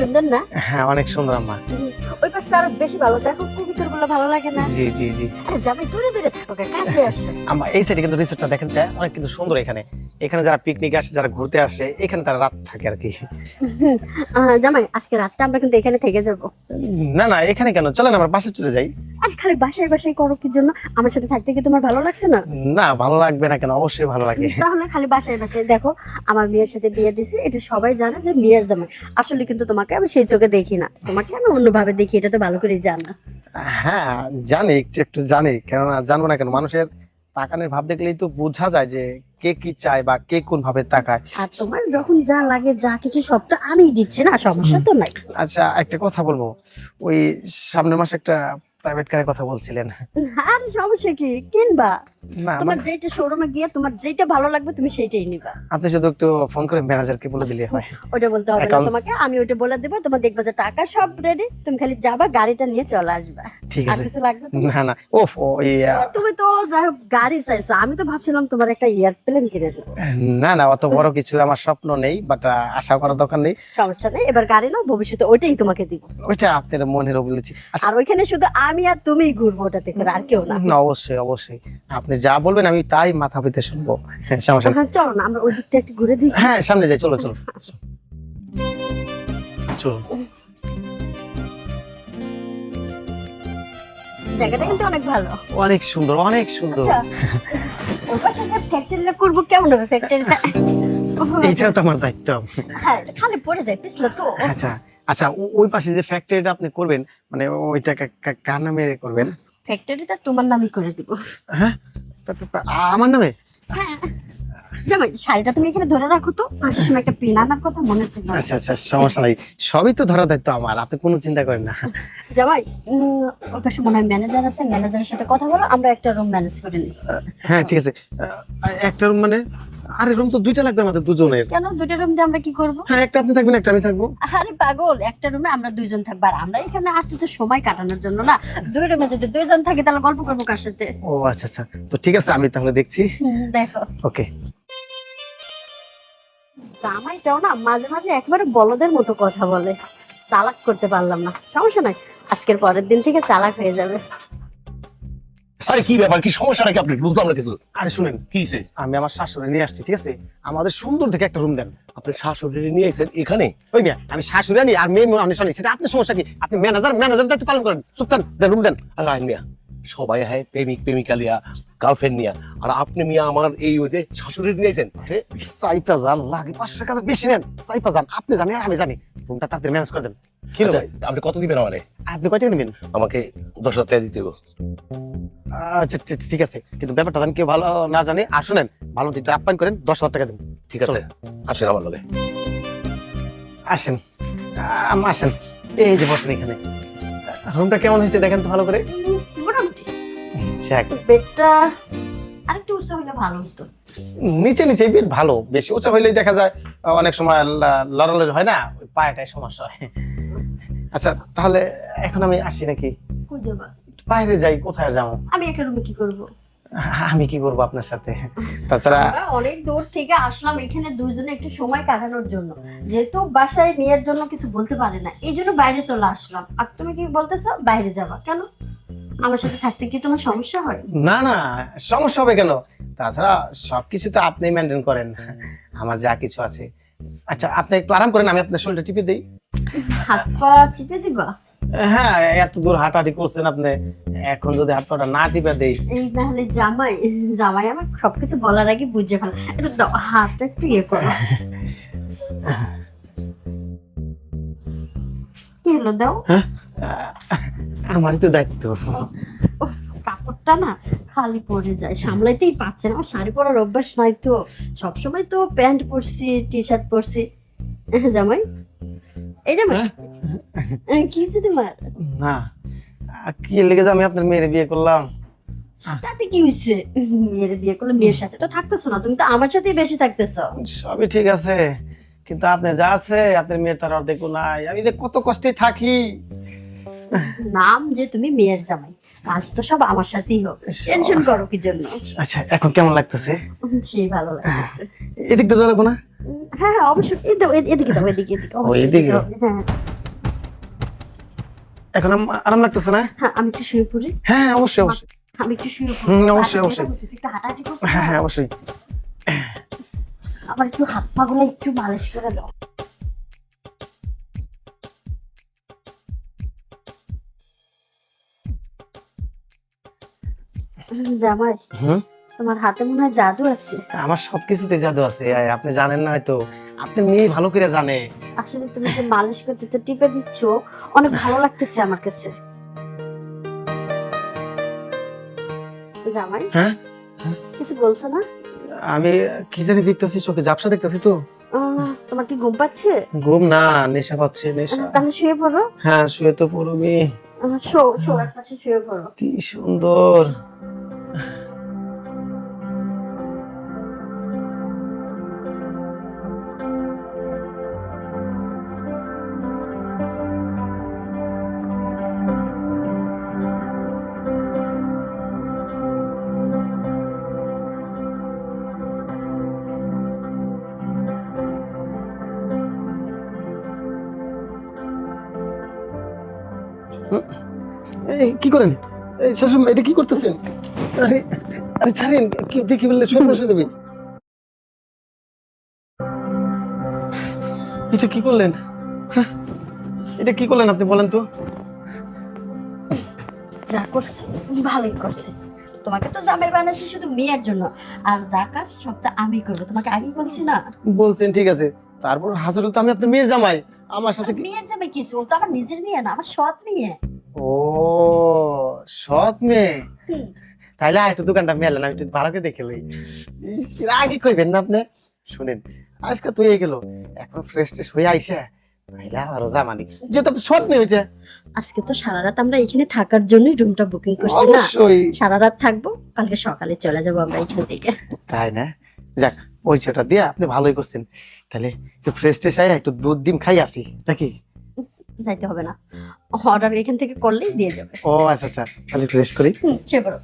সুন্দর না? হ্যাঁ অনেক সুন্দর আম্মা। ওই পাশটা আরও বেশি ভালো। দেখো ভালো লাগে না। জি জি জি। আরে যাবে দূরে দূরে ওকে কাছে আসো। আম্মা এই সাইডে কিন্তু রিসর্টটা দেখেন চায় অনেক কিন্তু সুন্দর এখানে। এখানে যারা পিকনিক আসে যারা ঘুরতে আসে এখানে তারা রাত থাকে আর কি। জামাই আজকে রাতটা আমরা কিন্তু এখানে থেকে যাব। না না এখানে কেন? চলেন আমার বাসে চলে যাই। খালি বাসায় বাসায় করো কি জন্য? আমার সাথে থাকতে কি তোমার ভালো লাগছে না? না ভালো লাগবে না কেন? অবশ্যই ভালো লাগে। তাহলে খালি বাসায় বাসায় দেখো আমার মেয়ের সাথে বিয়ে দিছি এটা সবাই জানে যে মেয়ের জামাই। আসলে কিন্তু তোমাকে আমি সেই চোখে দেখি না। তোমাকে আমি অন্যভাবে দেখি এটা তো ভালো করে জানা। হ্যাঁ জানি একটু একটু জানি কেননা জানব না কেন? মানুষের তাকানের ভাব দেখলেই তো বোঝা যায় যে কে কি চায় বা কে কোন ভাবে তাকায়। আর তোমার যখন যা লাগে যা কিছু সব তো আমিই দিচ্ছি না সমস্যা তো নাই। আচ্ছা একটা কথা বলব। ওই সামনের মাসে একটা প্রাইভেট কারের কথা বলছিলেন। আর সমস্যা কি? কিনবা? না তোমার যেটা শোরুমে গিয়ে তোমার যেটা ভালো লাগবে তুমি সেইটাই নিবা। আপনি শুধু একটু ফোন করে ম্যানেজারকে বলে দিলে হয়। ওটা বলতে হবে না তোমাকে আমি ওটা বলে দেবো তোমার দেখবা যে টাকা সব রেডি তুমি খালি যাবা গাড়িটা নিয়ে চলে আসবা। ঠিক আছে। কিছু লাগবে না? না ওফ ওই তুমি তো যাই হোক গাড়ি চাইছো আমি তো ভাবছিলাম তোমার একটা এয়ারপ্লেন কিনে দেবো। না না অত বড় কিছু আমার স্বপ্ন নেই বাট আশা করার দরকার নেই। সমস্যা নেই এবার গাড়ি নাও ভবিষ্যতে ওইটাই তোমাকে দিব। ওইটা আপনার মনের বলেছি। আচ্ছা আর ওইখানে শুধু আমি আর তুমিই ঘুরবো ওটাতে করে আর কেউ না। না, অবশ্যই অবশ্যই। আপনি যা বলবেন আমি তাই মাথা পেতে শুনব। হ্যাঁ, সমস্যা হ্যাঁ, চলো না আমরা ওই দিকটা একটু ঘুরে দিই হ্যাঁ সামনে যাই চলো চলো। চলো। জায়গাটা কিন্তু অনেক ভালো। অনেক সুন্দর অনেক সুন্দর। আচ্ছা ফ্যাক্টরিটা করব কেমন হবে ফ্যাক্টরিটা এইটা তো আমার দায়িত্ব। হ্যাঁ খালি পড়ে যায় পিছলে তো। আচ্ছা আচ্ছা ওই পাশে যে ফ্যাক্টরিটা আপনি করবেন মানে ওইটা কার নামে করবেন? ফ্যাক্টরিটা তোমার নামই করে দিব। হ্যাঁ? আমার নামে? হ্যাঁ। জামাই শাড়িটা তুমি এখানে ধরে রাখো তো। আসার সময় একটা পেন আনার কথা মনে ছিল আচ্ছা আচ্ছা সমস্যা নাই। সবই তো ধরা দায়িত্ব আমার আপনি কোনো চিন্তা করেন না। জামাই উম, ওর পাশে মনে হয় ম্যানেজার আছে ম্যানেজারের সাথে কথা বলো আমরা একটা রুম ম্যানেজ করে নিই। হ্যাঁ ঠিক আছে। একটা রুম মানে আরে রুম তো দুইটা লাগবে আমাদের দুজনের। কেন? দুটো রুম দিয়ে আমরা কি করব? হ্যাঁ একটা আপনি থাকবেন একটা আমি থাকব। আরে পাগল একটা রুমে আমরা দুইজন থাকব। আর আমরা এখানে আসছি তো সময় কাটানোর জন্য না। দুই রুমে যদি দুইজন থাকি তাহলে গল্প করব কার সাথে? ও আচ্ছা আচ্ছা। তো ঠিক আছে আমি তাহলে দেখছি। দেখো। ওকে জামাইটাও না মাঝে মাঝে একেবারে বলদের মতো কথা বলে। চালাক করতে পারলাম না। সমস্যা নাই। আজকের পরের দিন থেকে চালাক হয়ে যাবে। আরে কি ব্যাপার? কি সমস্যা নাকি আপনি বুঝলাম না কিছু। আরে শুনেন কি আমি আমার শাশুড়ি নিয়ে আসছি ঠিক আছে? আমাদের সুন্দর দেখে একটা রুম দেন। আপনি শাশুড়ি নিয়ে এসেছেন এখানে? ওই মিয়া আমি শাশুড়ি আনি আর মেয়ে সেটা আপনার সমস্যা কি? আপনি ম্যানেজার ম্যানেজার দায়িত্ব পালন করেন। সুপ্তান দেন রুম দেন। আর মিয়া। সবাই হয় প্রেমিক প্রেমিকা লিয়া গার্লফ্রেন্ড নিয়া। আর আপনি মিয়া আমার এই ওই যে শাশুড়ি নিয়েছেন? আরে সাইপা জান লাগে পাঁচশো টাকা বেশি নেন। সাইপা জান আপনি জানেন আর আমি জানি। রুমটা তাড়াতাড়ি ম্যানেজ করে দেন। কি আচ্ছা, আপনি কত দিবেন আমারে? আপনি কয়টা নেবেন আমাকে দশ হাজার টাকা দিতে হবে আচ্ছা ঠিক- আছে। কিন্তু ব্যাপারটা জানি কেউ ভালো না জানে শুনেন ভালো আপ্যায়ন করেন দশ হাজার টাকা দেন। ঠিক আছে আসেন আমার লগে। আসেন। আসেন। এই যে বসেন এখানে। রুমটা কেমন হয়েছে দেখেন তো ভালো করে? যাক, বেডটা আরেকটু উঁচু হলে ভালো হতো। নিচে নিচে বেড ভালো বেশি উঁচা হইলেই দেখা যায় অনেক সময় লড়ালড়ি হয় না পায়েটায় সমস্যা হয়। আচ্ছা তাহলে এখন আমি আসি নাকি? বাইরে যাই কোথায় যাব? আমি একা রুমে কি করব? আমি কি করব আপনার সাথে? তাছাড়া অনেক দূর থেকে আসলাম এখানে দুজনে একটু সময় কাটানোর জন্য। যেহেতু বাসায় মেয়ের জন্য কিছু বলতে পারে না এই জন্য বাইরে চলে আসলাম। আর তুমি কি বলতেছো? বাইরে যাবা। কেন? আমার সাথে থাকতে কি তোমার সমস্যা হয়? না না সমস্যা হবে কেন? তাছাড়া সবকিছু তো আপনি মেনটেন করেন। আমার যা কিছু আছে। আচ্ছা আপনি একটু আরাম করেন আমি আপনার শরীরটা টিপে দিই। হাত পা টিপে দিবা? হ্যাঁ এত দূর হাঁটাহাঁটি করছেন আপনি। এখন যদি হাত পাটা না টিপে দেই। তাহলে জামাই জামাই আমার সবকিছু বলার আগে বুঝে ফেলা। একটু হাতটা একটু ইয়ে করো। কি হলো দাও? আহ, আমারই তো দায়িত্ব। কাপড়টা না খালি পরে যায় সামলাইতেই পারছে না। আমার শাড়ি পরার অভ্যাস নাই তো। সবসময় তো প্যান্ট পরছি টি শার্ট পরছি। এহ, জামাই? এই জামাই? হ্যাঁ? কি হয়েছে তোমার? না কি লেগে আমি আপনার মেয়ের বিয়ে করলাম? তাতে কি হয়েছে? মেয়ের বিয়ে করলে মেয়ের সাথে তো থাকতেছো না। তুমি তো আমার সাথেই বেশি থাকতেছো। সবই ঠিক আছে কিন্তু আপনি যা আছে আপনার মেয়ে তার অর্ধেক নাই। আমি যে কত কষ্টে থাকি। নাম যে তুমি মেয়ের জামাই কাজ তো সব আমার সাথেই হবে। টেনশন করো কি জন্য? আচ্ছা এখন কেমন লাগতেছে? সেই ভালো লাগতেছে। এদিক তো যাব না? হ্যাঁ হ্যাঁ অবশ্যই। এদিকে দাও এদিকে এদিকে। ও, এদিকে? হ্যাঁ। এখন আরাম লাগতেছে না? হ্যাঁ আমি একটু শুয়ে পড়ি। হ্যাঁ হ্যাঁ, অবশ্যই অবশ্যই। আমি একটু শুয়ে পড়ি। অবশ্যই, অবশ্যই। একটু হাঁটাহাঁটি করছি। হ্যাঁ হ্যাঁ অবশ্যই। আমার একটু হাত পা গুলো একটু মালিশ করে দাও। জামাই হুম? তোমার হাতে মনে হয় জাদু আছে। আমার সবকিছুতে জাদু আছে আপনি জানেন না হয়তো। আপনি মেয়ে ভালো করে জানে। আসলে তুমি যে মালিশ করতে তো টিপে দিচ্ছ অনেক ভালো লাগতেছে আমার কাছে। জামাই হ্যাঁ? কিছু বলছো না? আমি কি জানি দেখতেছি চোখে ঝাপসা দেখতেছি তো। তোমার কি ঘুম পাচ্ছে? ঘুম না নেশা পাচ্ছে নেশা। তাহলে শুয়ে পড়ো। হ্যাঁ শুয়ে তো পড়বি আহ, শো শো এক পাশে শুয়ে পড়ো। কি সুন্দর। এই কি করেন? এই এটা কি করতেছেন? আরে আরে ছাড়েন কি দেখি বললে এটা কি করলেন? হ্যাঁ? এটা কি করলেন আপনি বলেন তো? যা করছে ভালোই করছে। তোমাকে তো জামাই বানাচ্ছি শুধু মেয়ের জন্য। আর যা কাজ সবটা আমি করব। তোমাকে আগেই বলছি না? বলছেন ঠিক আছে। তারপর হাজার তো আমি আপনার মেয়ের জামাই। আমার সাথে কি- মেয়ের জামাই কিছু? ও তো আমার নিজের মেয়ে না আমার সৎ মেয়ে। ও সৎ মেয়ে? হুম। তাইলে আর একটু দোকানটা মেলেন আমি একটু ভালো করে দেখে লই। ইস, আগে কইবেন না আপনি? শুনেন আজকে তুই গেল এখন ফ্রেশ ট্রেশ হয়ে আইসে তাইলে আরও জামানি যেহেতু আপনি সৎ মেয়ে হয়েছে আজকে তো সারা রাত আমরা এখানে থাকার জন্যই রুমটা বুকিং করছি না। অবশ্যই। সারা রাত থাকব কালকে সকালে চলে যাব আমরা এখান থেকে। তাই না? যাক পয়সাটা দিয়ে আপনি ভালোই করছেন। তাহলে একটু ফ্রেশ ট্রেশ আয় একটু দুধ ডিম খাই আসি নাকি? যাইতে হবে না। অর্ডার এখান থেকে করলেই দিয়ে যাবে। ও আচ্ছা আচ্ছা তাহলে ফ্রেশ করি। হুম সে বড়।